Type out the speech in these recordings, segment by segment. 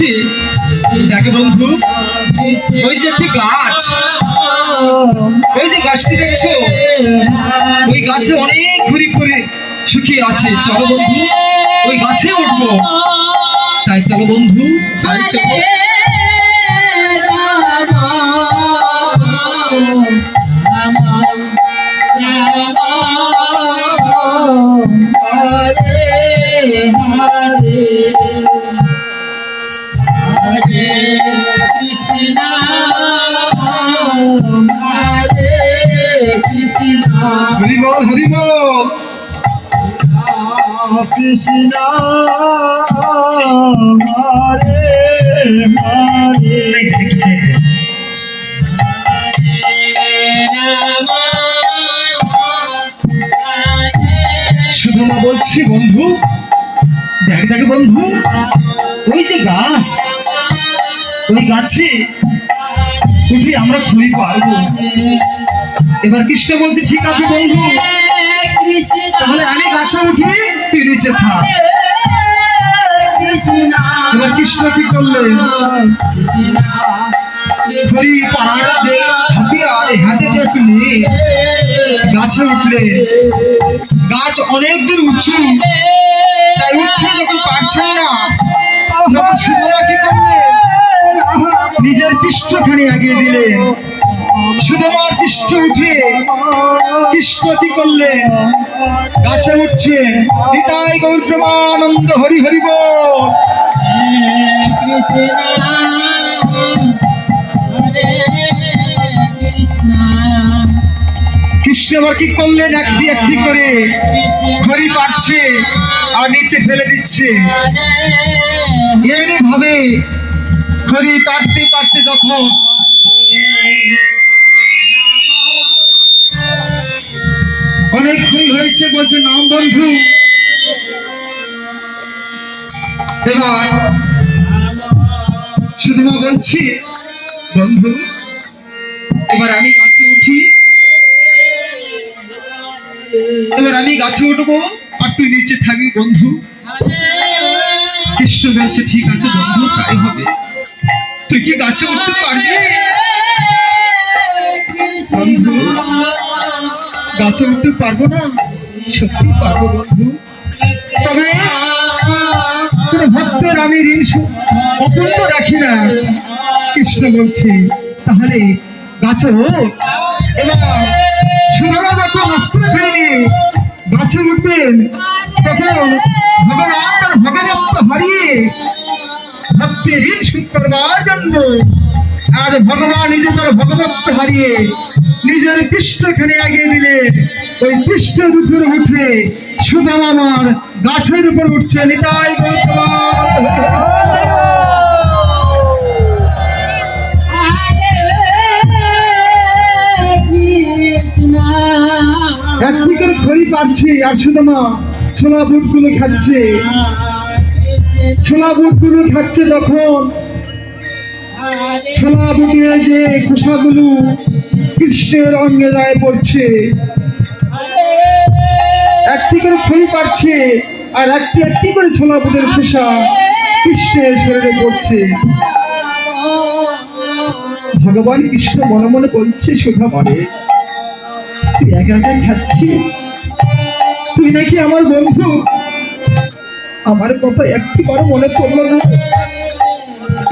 বলছি দেখে বন্ধু, ওই যে একটি গাছ। ওই যে গাছটি দেখছ? ওই গাছে অনেক ঘুরি করে শুকিয়ে আছে। চলো বন্ধু, ওই গাছে উঠবো। তাই চলো বন্ধু তাই চলো। বল হরি বল। কৃষ্ণ হরে হরে শুধু মা বলছি বন্ধু দেখ দেখ বন্ধু ওই যে গাছ ওই গাছে উঠে আমরা খুবই পারব। এবার কৃষ্ণ বলছে ঠিক আছে বন্ধু। তাহলে আমি গাছে উঠি, তুই কৃষ্ণ কি করলেন? গাছে উঠলে গাছ অনেক দূর উঁচু, তাই উঠে যখন পারছেন না, তখন সুতরা কি করলেন? নিজের পৃষ্ঠখানি আগিয়ে দিলেন সুতরার পৃষ্ঠ উঠে কৃষ্ণ কি করলেন গাছে উঠছে নিতাই গৌর প্রমানন্দ হরি হরি বল। কৃষ্ণ আবার কি করলেন? একটি একটি করে ঘড়ি পাচ্ছে আর নিচে ফেলে দিচ্ছে। এমনি ভাবে ঘড়ি কাটতে কাটতে যখন অনেক ঘড়ি হয়েছে বলছে নাম বন্ধু। এবার শুধু বলছি বন্ধু এবার আমি গাছে উঠি। এবার আমি গাছে উঠবো আর তুই নিচে থাকবি বন্ধু। কৃষ্ণ বলছে ঠিক আছে বন্ধু তাই হবে। তুই কি গাছে উঠতে পারবি? গাছে উঠতে পারব না? সত্যি পারব বন্ধু। তবে আমি ঋণ অপূর্ণ রাখি না। কৃষ্ণ বলছে, তাহলে গাছে হোক এবার সুরারা অস্ত্র ফেলে গাছে উঠবেন, তখন ভগবান ভগবত্ব হারিয়ে ভক্তের ঋণ শোধ করবার জন্য আজ ভগবান নিজে তার ভগবত্ব হারিয়ে নিজের পৃষ্ঠখানে আগিয়ে দিলে ওই পৃষ্ঠের উপরে উঠে সুদাম আমার গাছের উপর উঠছে। নিতাই একদিকে খড়ি পাচ্ছি আর সুদামা ছোলা বুটগুলো খাচ্ছে। ছোলা বুটগুলো খাচ্ছে তখন ছোলা বুটিয়ে যে খোসাগুলো কৃষ্ণের অঙ্গে গায়ে পড়ছে। একটি করে খড়ি পাচ্ছে আর একটি একটি করে ছোলা বুটের খোসা কৃষ্ণের শরীরে পড়ছে। ভগবান কৃষ্ণ মনে মনে বলছে সুধা মনে তুই একা একা খাচ্ছি তুই নাকি আমার বন্ধু? আমার কথা একটি বার মনে পড়ল না।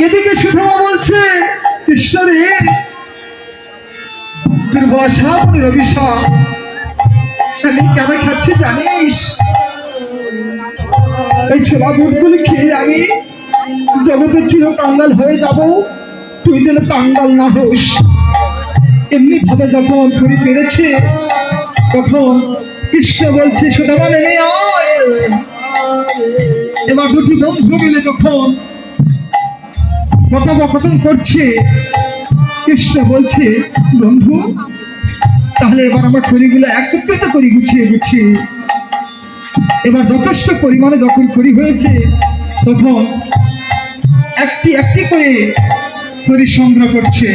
এদিকে সুধা বলছে কৃষ্ণ রে দুর্বাসা রবিশা আমি কেন খাচ্ছি জানিস? এই ছোলা বুটগুলো খেয়ে আমি জগতের চির কাঙ্গাল হয়ে যাব। তুই যেন কাঙ্গাল না হোস। এমনি ভাবে যখন ছুরি পেরেছে তখন কৃষ্ণ বলছে, সেটা মানে এবার দুটি বন্ধু মিলে যখন কথোপকথন করছে, কৃষ্ণ বলছে, বন্ধু, তাহলে এবার আমরা খড়িগুলো একত্রিত করি গুছিয়ে গুছিয়ে। এবার যথেষ্ট পরিমাণে যখন খড়ি হয়েছে, তখন একটি একটি করে খড়ি সংগ্রহ করছে।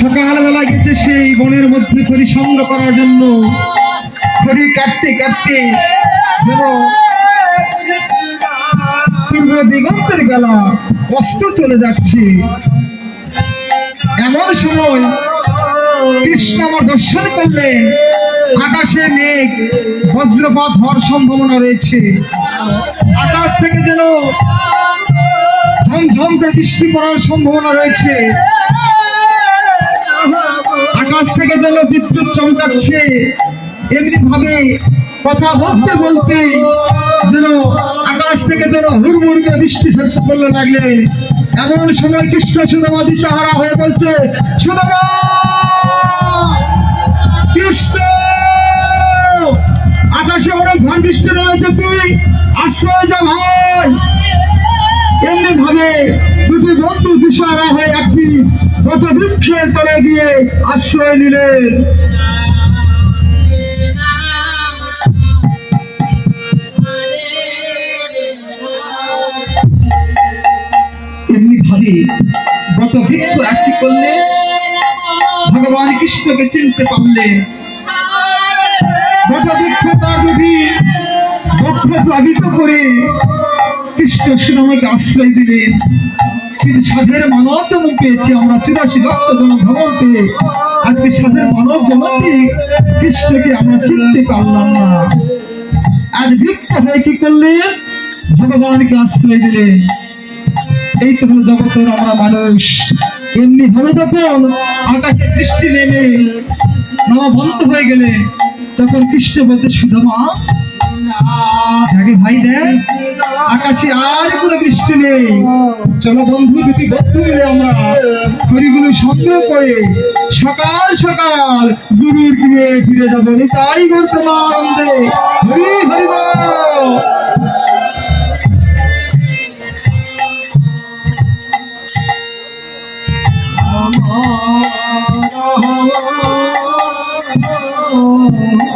সকালবেলা গেছে সেই বনের মধ্যে খড়ি সংগ্রহ করার জন্য। খড়ি কাটতে কাটতে দিগন্তের বেলা কষ্ট চলে যাচ্ছে। এমন সময় কৃষ্ণ আমার দর্শন করলে আকাশে মেঘ, বজ্রপাত হওয়ার সম্ভাবনা রয়েছে। আকাশ থেকে যেন ঝমঝম বৃষ্টি পড়ার সম্ভাবনা রয়েছে। আকাশ থেকে যেন বিদ্যুৎ চমকাচ্ছে এমনি ভাবে কথা বলতে বলতে যেন আকাশ থেকে যেন হুড়মুড় করে বৃষ্টি ঝরতে পড়লে লাগলে। এমন সময় কৃষ্ণ সুদামা দিশাহারা হয়ে বলছে সুদামা কৃষ্ণ! আকাশে অনেক ঝড় বৃষ্টি নেমেছে, তুই আশ্রয় যা ভাই। এমনি ভাবে দুটি বন্ধু দিশাহারা হয়ে একটি কত বৃক্ষের তলে গিয়ে আশ্রয় নিলেন। এমনি ভাবে, গত বৃক্ষ একটি করলে ভগবান কৃষ্ণকে চিনতে পারলেন গত বৃক্ষ তার যদি বক্ষ প্লাবিত করে কৃষ্ণ সুনামকে আশ্রয় দিলেন কিন্তু সাধের মানব জন্ম পেয়েছি, আমরা চুরাশি লক্ষ জন ভ্রমণ পেয়ে আজকে সাধের মানব জন্মকে কৃষ্ণকে আমরা চিনতে পারলাম না। আজ বৃক্ষ হয়ে কি করলেন ভগবানকে আশ্রয় দিলেন এই তো জগতের আমরা মানুষ। এমনি ভাবে যখন আকাশে বৃষ্টি নেমে বন্ধ হয়ে গেলে তখন কৃষ্ণ বলতে সুধমা আকাশে আর কোনো বৃষ্টি নেই। চলো বন্ধু, দুটি মিলে আমরা হরিগুলো সংগ্রহ করে সকাল সকাল গুরুর গিয়ে ফিরে যাব। তাই গুরু প্রমানন্দে হরি হরি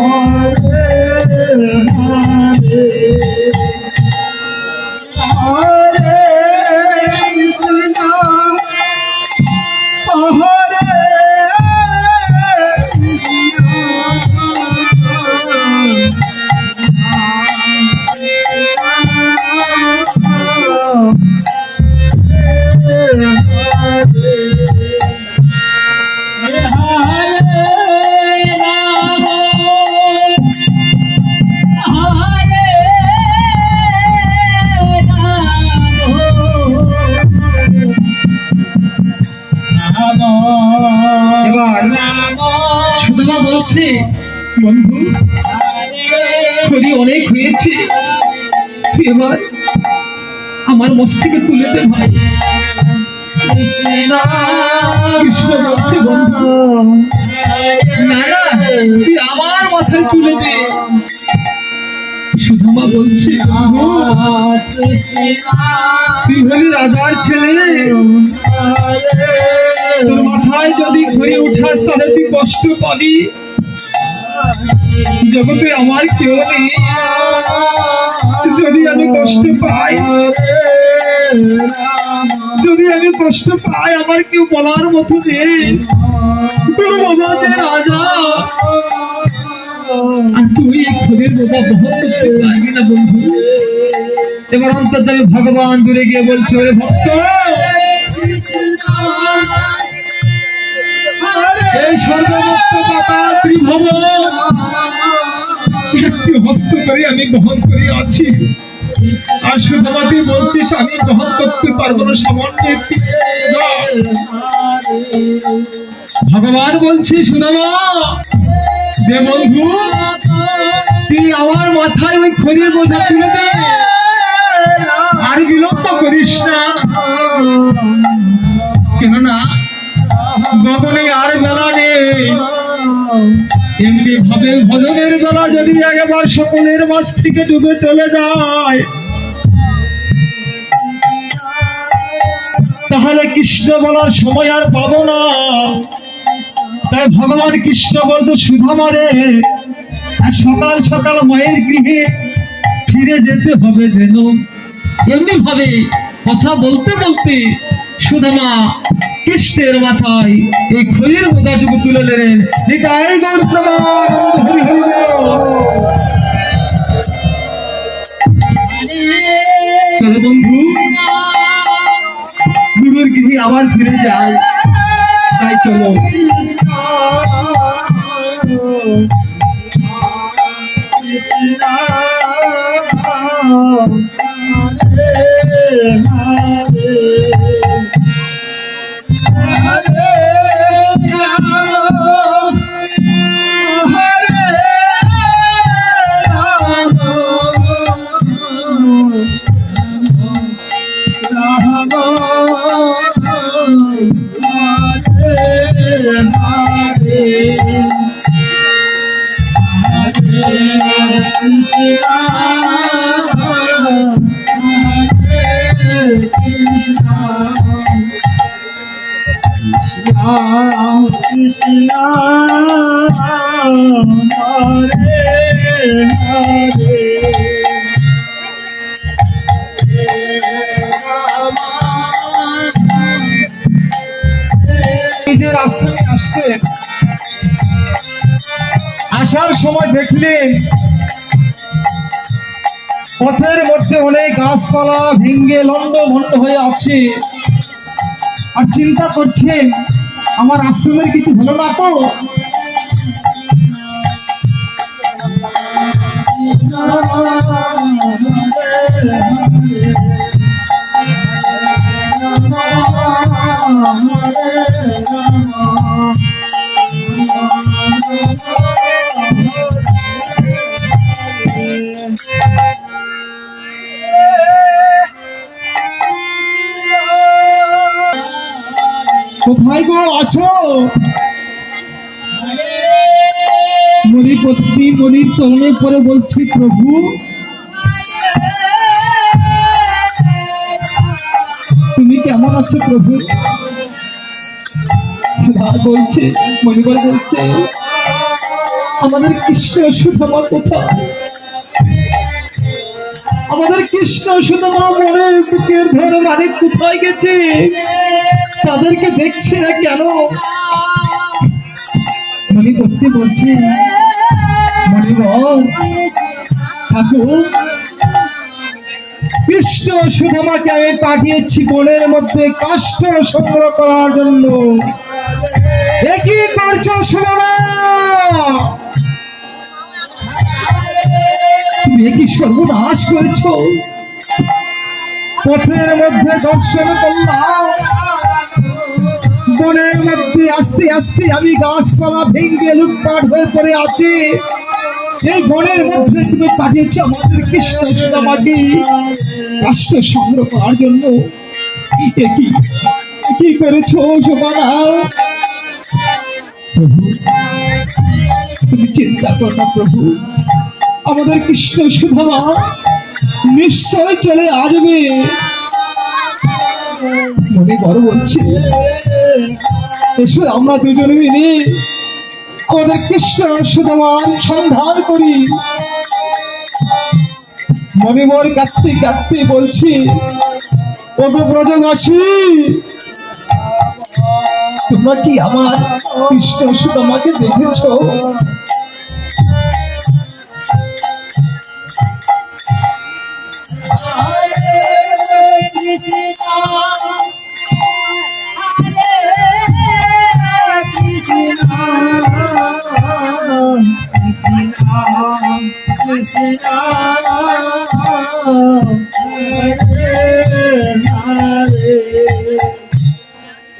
বল। এবার বলছে বন্ধু খড়ি অনেক হয়েছে এবার আমার মস্তিকে তুলে দে। ভাই রাজার ছেলে তোর মাথায় যদি ঘুরে উঠাস তাহলে তুই কষ্ট পাবি। জগতে আমার কেউ নেই। যদি আমি কষ্ট পাই, যদি আমি কষ্ট পাই, আমার কেউ বলার মতো নেই। তোর বাবা যে রাজা। আর তুই খোদের বোঝা বহন করতে পারবি না, বন্ধু। এবার অন্তর্জামী ভগবান দূরে গিয়ে বলছে ভক্ত এই সর্বমুক্ত পাতা ত্রিভব। একটি হস্ত করে আমি বহন করে আছি। আর শুধুমাত্র বলছিস আমি বহন করতে পারব না, সামান্য একটি। ভগবান বলছি সুদামা যে বন্ধু তুই আমার মাথায় ওই খড়ির বোঝা তুলে দে। আর বিলম্ব করিস না। কেননা গগনে আর বেলা নেই। এমনি ভাবে ভজনের বেলা যদি একবার সকলের মাছ থেকে ডুবে চলে যায়, তাহলে কৃষ্ণ বলার সময় আর পাবো না। তাই ভগবান কৃষ্ণ বলতো সুধামারে সকাল সকাল মায়ের গৃহে ফিরে যেতে হবে যেন। এমনি ভাবে কথা বলতে বলতে সুদামা কৃষ্ণের মাথায় এই খৈয়ের বোঝাটুকু তুলে নেন নিতাই গৌর প্রমাণ হরি চলো বন্ধু গুরুর গৃহে আবার ফিরে যাই। তাই চলো। Krishna Hare Hare নিজের আশ্রমে আসছেন আসার সময় দেখলেন পথের মধ্যে অনেক গাছপালা ভেঙ্গে লন্ড ভন্ড হয়ে আছে আর চিন্তা করছেন আমার আশ্রমের কিছু হলো না তো কোথায় চরণে পরে বলছি, প্রভু, তুমি কেমন আছো প্রভু? বলছে মণিবর বলছে, আমাদের কৃষ্ণ সুধমা কোথায়? আমাদের কৃষ্ণ সুধমা মনের বুকের ধরে মানে কোথায় গেছে? তাদেরকে দেখছি না কেন? মনে করতে বলছে ঠাকুর। কৃষ্ণ সুধামাকে আমি পাঠিয়েছি বনের মধ্যে কাষ্ঠ সংগ্রহ করার জন্য। কি করছ তুমি কি সর্বনাশ করেছ? পথের মধ্যে দর্শন করলাম। বনের মধ্যে আস্তে আস্তে আমি গাছপালা ভেঙে লুটপাট হয়ে পড়ে আছি। এই বনের মধ্যে তুমি পাঠিয়েছ আমাদের কৃষ্ণ সুদামাকে কাষ্ট সংগ্রহ করার জন্য। কি? কি করেছ প্রভু, তুমি চিন্তা করো না প্রভু। আমাদের কৃষ্ণ সুধামা নিশ্চয় চলে আসবে। মনে বড় বলছে, এসো আমরা দুজনে মিলে কৃষ্ণ সুধামান সন্ধান করি। মনে মর কাঁদতে কাঁদতে বলছি, ওগো ব্রজবাসী, তোমরা কি আমার কৃষ্ণ সুদামাকে দেখেছ?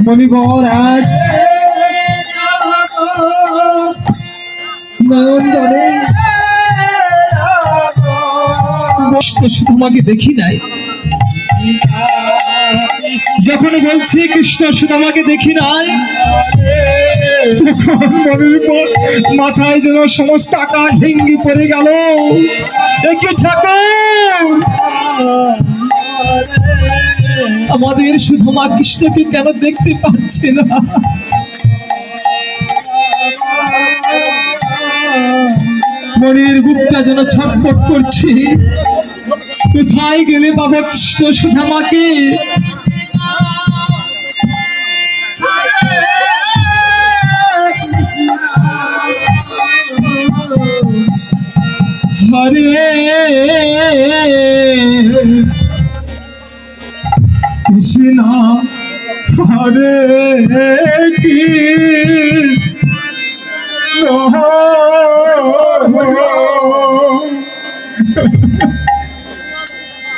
মণিবর আজ নয়ন জলে কৃষ্ণ সুদামাকে দেখি নাই। যখন বলছি কৃষ্ণ সুদামাকে দেখি নাই মাথায় যেন সমস্ত আকাশ ভেঙ্গি পড়ে গেল। ঠাকুর আমাদের সুধমা কৃষ্ণকে কেন দেখতে পাচ্ছে না? মনের বুকটা যেন ছটফট করছে। কোথায় গেলে বাবা কৃষ্ণ সুধামাকে হরে হরে কি?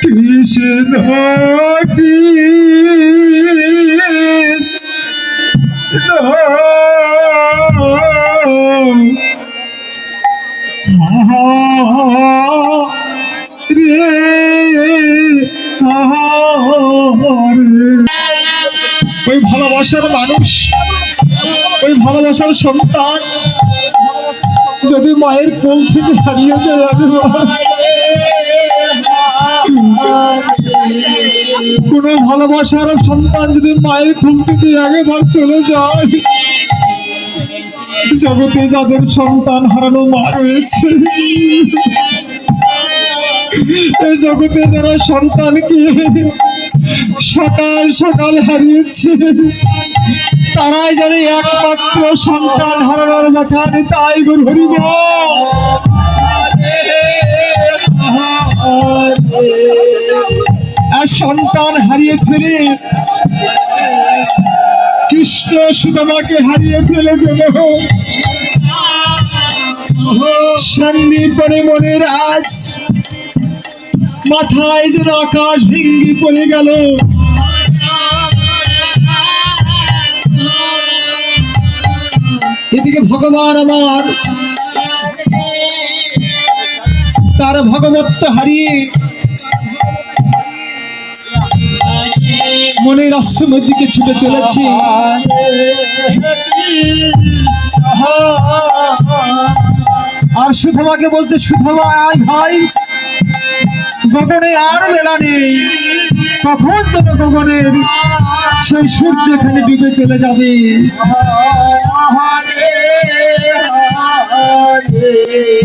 কৃষ্ণ কৃষ্ণ ভালোবাসার সন্তান যদি মায়ের কোল থেকে হারিয়ে যায়, আমি কোনো ভালোবাসার সন্তান যদি মায়ের কোল থেকে আগেবার চলে যায়, জগতে যাদের সন্তান হারানো মা রয়েছে এই জগতে যারা সন্তানকে সকাল সকাল হারিয়েছে। তারাই জানে একমাত্র সন্তান হারানোর মাথা তাই গুরু হরিব আর সন্তান হারিয়ে ফেলে, কৃষ্ণ সুদামাকে হারিয়ে ফেলে যেন সন্দীপনে মনের আজ, মাথায় যেন আকাশ ভেঙ্গি পড়ে গেল। এদিকে ভগবান আমার। তার ভগবত্ব হারিয়ে মনের আশ্রমের দিকে ছুটে চলেছে। আর সুধমাকে বলছে, সুধমা আয় ভাই, গগনে আর মেলা নেই। কখন তোর গগনের সেই সূর্য এখানে ডুবে চলে যাবে?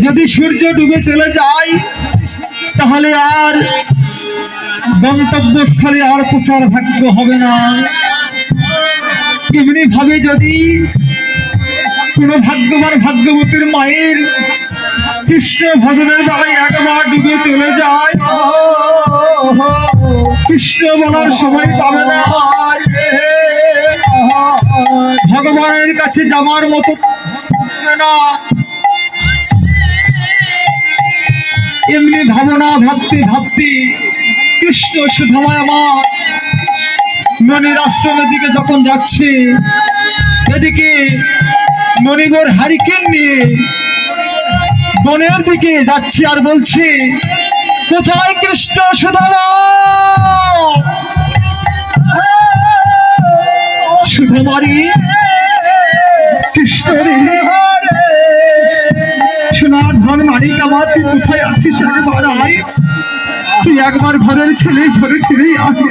যদি সূর্য ডুবে চলে যায় তাহলে আর গন্তব্যস্থলে আর প্রচার ভাগ্য হবে না। এমনি ভাবে যদি কোনো ভাগ্যবান ভাগ্যবতীর মায়ের কৃষ্ণ ভজনের বেলায় একবার ডুবে চলে যায় কৃষ্ণ বলার সময় পাবে না। ভগবানের কাছে যাওয়ার মতো না। এমনি ভাবনা, ভাবতে ভাবতে কৃষ্ণ সুধাময় আমার মনের আশ্রমের দিকে যখন যাচ্ছে, এদিকে মণিবর হারিকেন নিয়ে বনের দিকে যাচ্ছে আর বলছে, কোথায় কৃষ্ণ সুধামা? সুধামারি কৃষ্ণ রে ধন মানিক আমার তুই কোথায় আছিস তুই একবার ঘরের ছেলে ঘরে ফিরে আয়।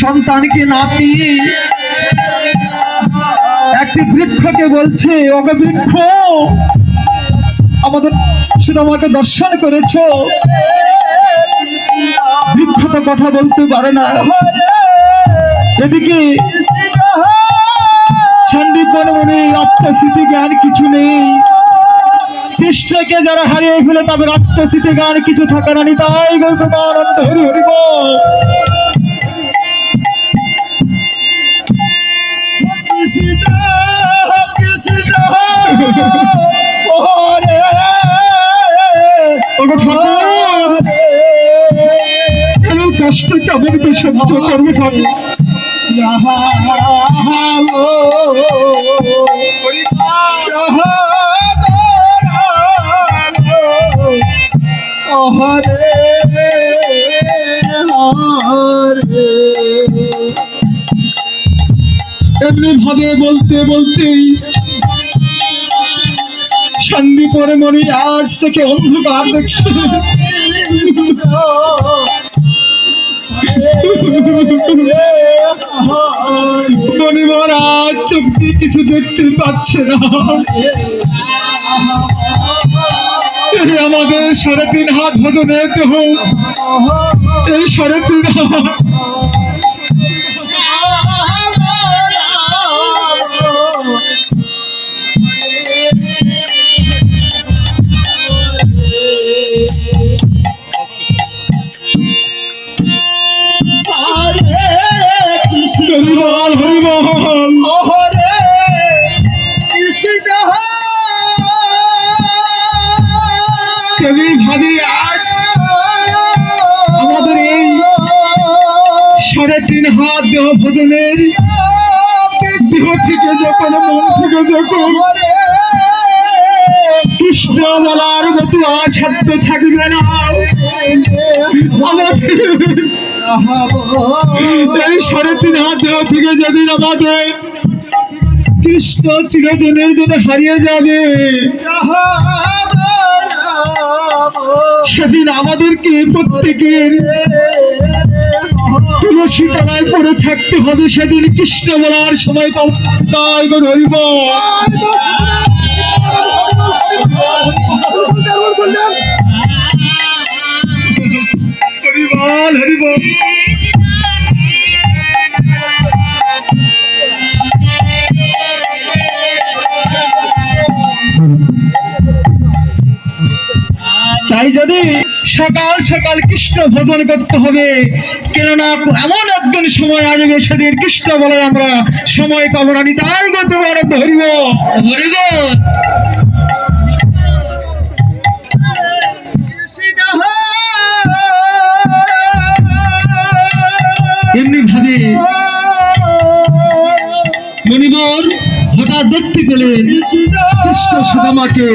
সন্তানকে না পেয়ে একটি বৃক্ষকে বলছে ওকে বৃক্ষ, আমাদের শুধু আমাকে দর্শন করেছ। বৃক্ষ তো কথা বলতে পারে না। এদিকে সন্দীপন মনে আত্মস্মৃতি জ্ঞান কিছু নেই। কৃষ্ণকে যারা হারিয়ে ফেলে তাদের আত্মস্মৃতি জ্ঞান কিছু থাকে না। নি তাই গৌতমানন্দ হরি হরি কষ্ট কেমন তো সহ্য করবে ঠাকুর। এমনি ভাবে বলতে বলতেই সন্দীপরে মনে আজ থেকে অন্ধকার দেখছে। মণিবর আজ সত্যি কিছু দেখতে পাচ্ছে না। আমাদের সাড়ে তিন হাত ভজনের দেহ। এই সাড়ে তিন হাত দেহ ভোজনের দেহ থেকে যখন মন থেকে যখন কৃষ্ণ বলার মতো আসাধ্য থাকবে না। এই সাড়ে তিন হাত থেকে যেদিন আমাদের কৃষ্ণ চিরদিনের জন্য হারিয়ে যাবে, সেদিন আমাদেরকে প্রত্যেকের তুলসী তলায় পড়ে থাকতে হবে সেদিন কৃষ্ণ বলার সময় তাই হরিবল হরিবল। তাই যদি সকাল সকাল কৃষ্ণ ভজন করতে হবে। কেননা এমন একদিন সময় আসবে সেদিন কৃষ্ণ বলে আমরা সময় পাবো না। আমি তাই করতে পারব হরিব। হরিব। এমনি ভাবে মণিবর হঠাৎ দেখতে পেলেন কৃষ্ণ সুদামাকে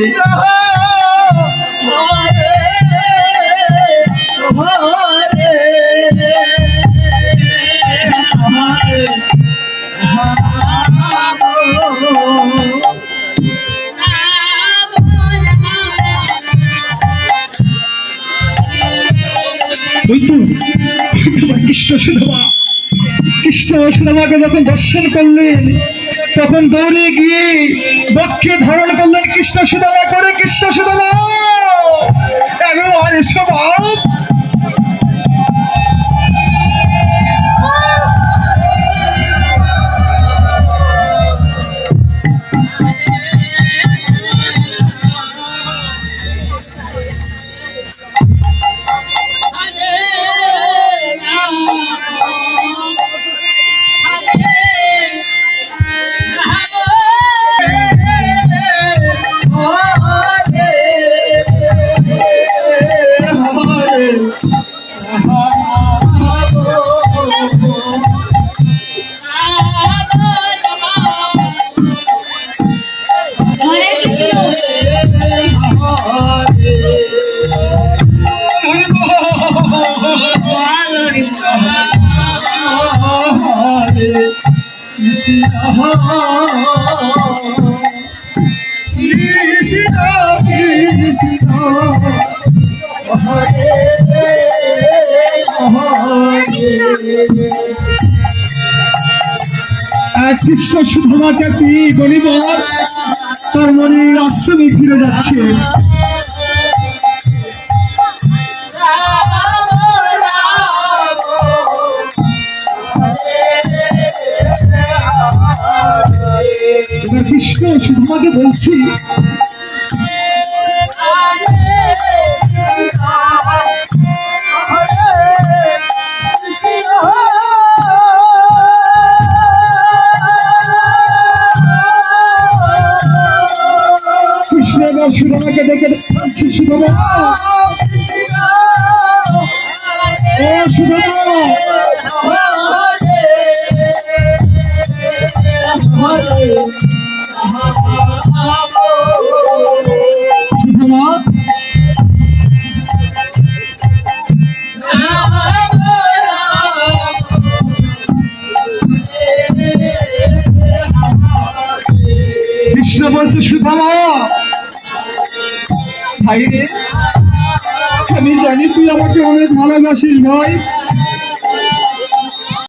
কৃষ্ণ সুধমা কৃষ্ণ সুদামাকে যখন দর্শন করলেন, তখন দৌড়ে গিয়ে বক্ষে ধারণ করলেন, কৃষ্ণ সুদামা করে, কৃষ্ণ সুদামা আর কৃষ্ণ সুধমাকে কি গরিবর তার মনের আশ্রমে ফিরে যাচ্ছে। সুধমাকে বলছি। কৃষ্ণ দেখে ডেকে বলছি রে আমি জানি তুই আমাকে অনেক ভালোবাসিস ভাই।